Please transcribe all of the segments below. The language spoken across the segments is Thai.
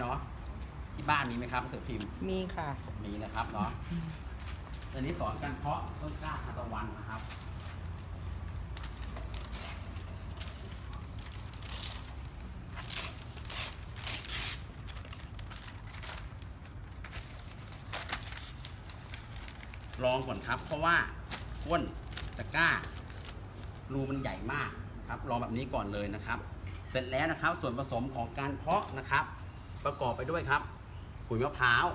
เนาะที่บ้านมีไหมครับหนังสือพิมพ์มีค่ะ มีนะครับเนาะอันนี้สอนการเพาะต้นกล้าทานตะวันนะครับลองก่อนครับ เพราะว่าก้นตะกร้า รูมันใหญ่มากครับลองแบบนี้ก่อนเลยนะครับ เสร็จแล้วนะครับ ส่วนผสมของการเพาะนะครับ ประกอบไปด้วยครับขุยมะพร้าว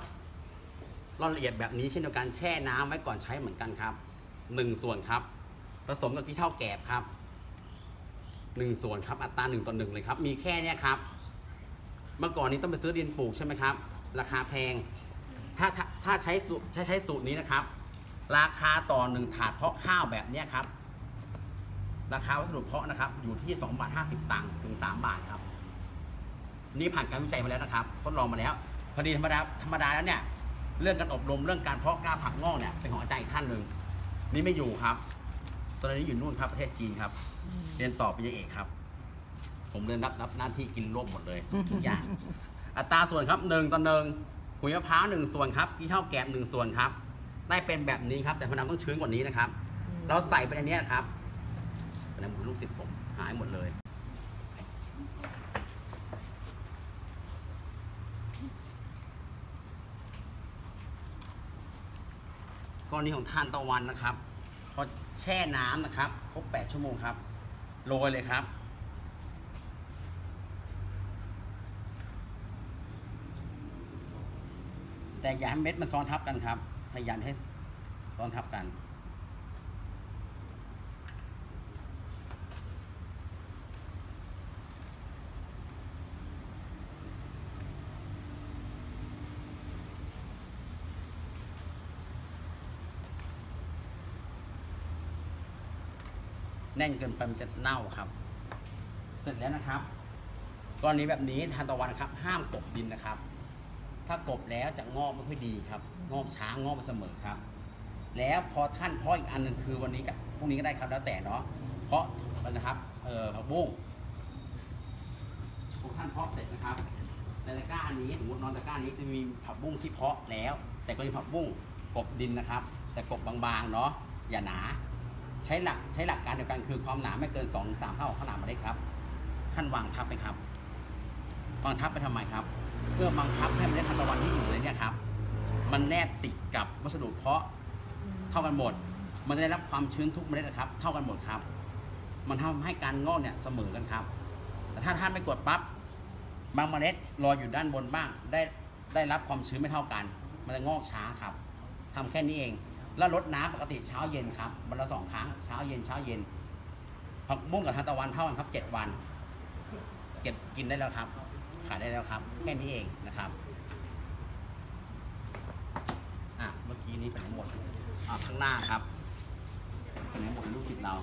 ร่อนละเอียดแบบนี้เช่นเดียวกันแช่น้ำไว้ก่อนใช้เหมือนกันครับหนึ่งส่วนครับ ผสมกับที่เท่าแกบครับหนึ่งส่วนครับอัตราหนึ่งต่อหนึ่งเลยครับ มีแค่นี้ครับ เมื่อก่อนนี้ต้องไปซื้อดินปลูกใช่ไหมครับ ราคาแพง ถ้าถ้าใช้สูตรใช้ใช้สูตรนี้นะครับ ราคาต่อหนึ่งถาดเพาะข้าวแบบนี้ครับ ราคาวัสดุเพาะนะครับ อยู่ที่2บาท50 ตังค์ถึง 3 บาทครับ นี่ผ่านการวิจัยมาแล้วนะครับ ทดลองมาแล้ว พอดีธรรมดาธรรมดาแล้วเนี่ย เรื่องการอบรมเรื่องการเพาะกล้าผักงอกเนี่ยเป็นของอาจารย์อีกท่านหนึ่งนี่ไม่อยู่ครับ ตอนนี้อยู่นู่นครับประเทศจีนครับ เรียนต่อปริญญาเอกครับ ผมเรียนรับรับหน้าที่กินร่วมหมดเลยทุกอย่าง อัตราส่วนครับหนึ่งต่อหนึ่งขุยมะพร้าวหนึ่งส่วนครับกี่เท่าแกบหนึ่งส่วนครับ ได้เป็นแบบนี้ครับ แต่พนังต้องชื้นกว่านี้นะครับ เราใส่ไปในนี้นะครับอันนั้นหมดลูกศิษย์ผมหายหมดเลย ก รณีของทานตะวันนะครับพอแช่น้ำนะครับครบ 8 ชั่วโมงครับโรยเลยครับ แต่อย่าให้เม็ดมันซ้อนทับกันครับ พยายามให้ซ้อนทับกัน แน่นเกินไปมันจะเน่าครับ เสร็จแล้วนะครับกรณีแบบนี้ทานตะวันครับ ห้ามกบดินนะครับ ถ้ากบแล้วจะงอกไม่ค่อยดีครับ งอกช้างอกมาเสมอครับ แล้วพอท่านเพาะอีกอันหนึ่งคือวันนี้กับพรุ่งนี้ก็ได้ครับแล้วแต่เนาะเพาะมันนะครับเอ่อผักบุ้งพอท่านเพาะเสร็จนะครับในตะกร้านี้สมมตินอนตะกร้านี้จะมีผักบุ้งที่เพาะแล้ว แต่ก็มีผักบุ้งกบดินนะครับ แต่กบบางๆเนาะอย่าหนา ใช้หลักใช้หลักการเดียวกันคือความหนาไม่เกิน2อสามเท่าของขนาดเมล็ดครับ ท่านวางทับไหมครับวางทับไปทำไมครับ เพื่อบังคับให้เมล็ดทานตะวันที่อยู่เลยเนี่ยครับ มันแนบติดกับวัสดุเพาะเท่ากันหมด มันจะได้รับความชื้นทุกเมล็ดนะครับ เท่ากันหมดครับ มันทำให้การงอกเนี่ยเสมอกันครับ แต่ถ้าท่านไม่กดปั๊บบางเมล็ดลอยอยู่ด้านบนบ้าง ได้ได้รับความชื้นไม่เท่ากัน มันจะงอกช้าครับทำแค่นี้เอง แล้วลดน้ำปกติเช้าเย็นครับวันละสองครั้งเช้าเย็นเช้าเย็นผักบุ้งกับทานตะวันเท่ากันครับเจ็ดวัน เก็บกินได้แล้วครับ ขายได้แล้วครับ แค่นี้เองนะครับอะเมื่อกี้นี้เป็นทั้งหมดอะข้างหน้าครับเป็นทั้งหมดลูกศิษย์เรา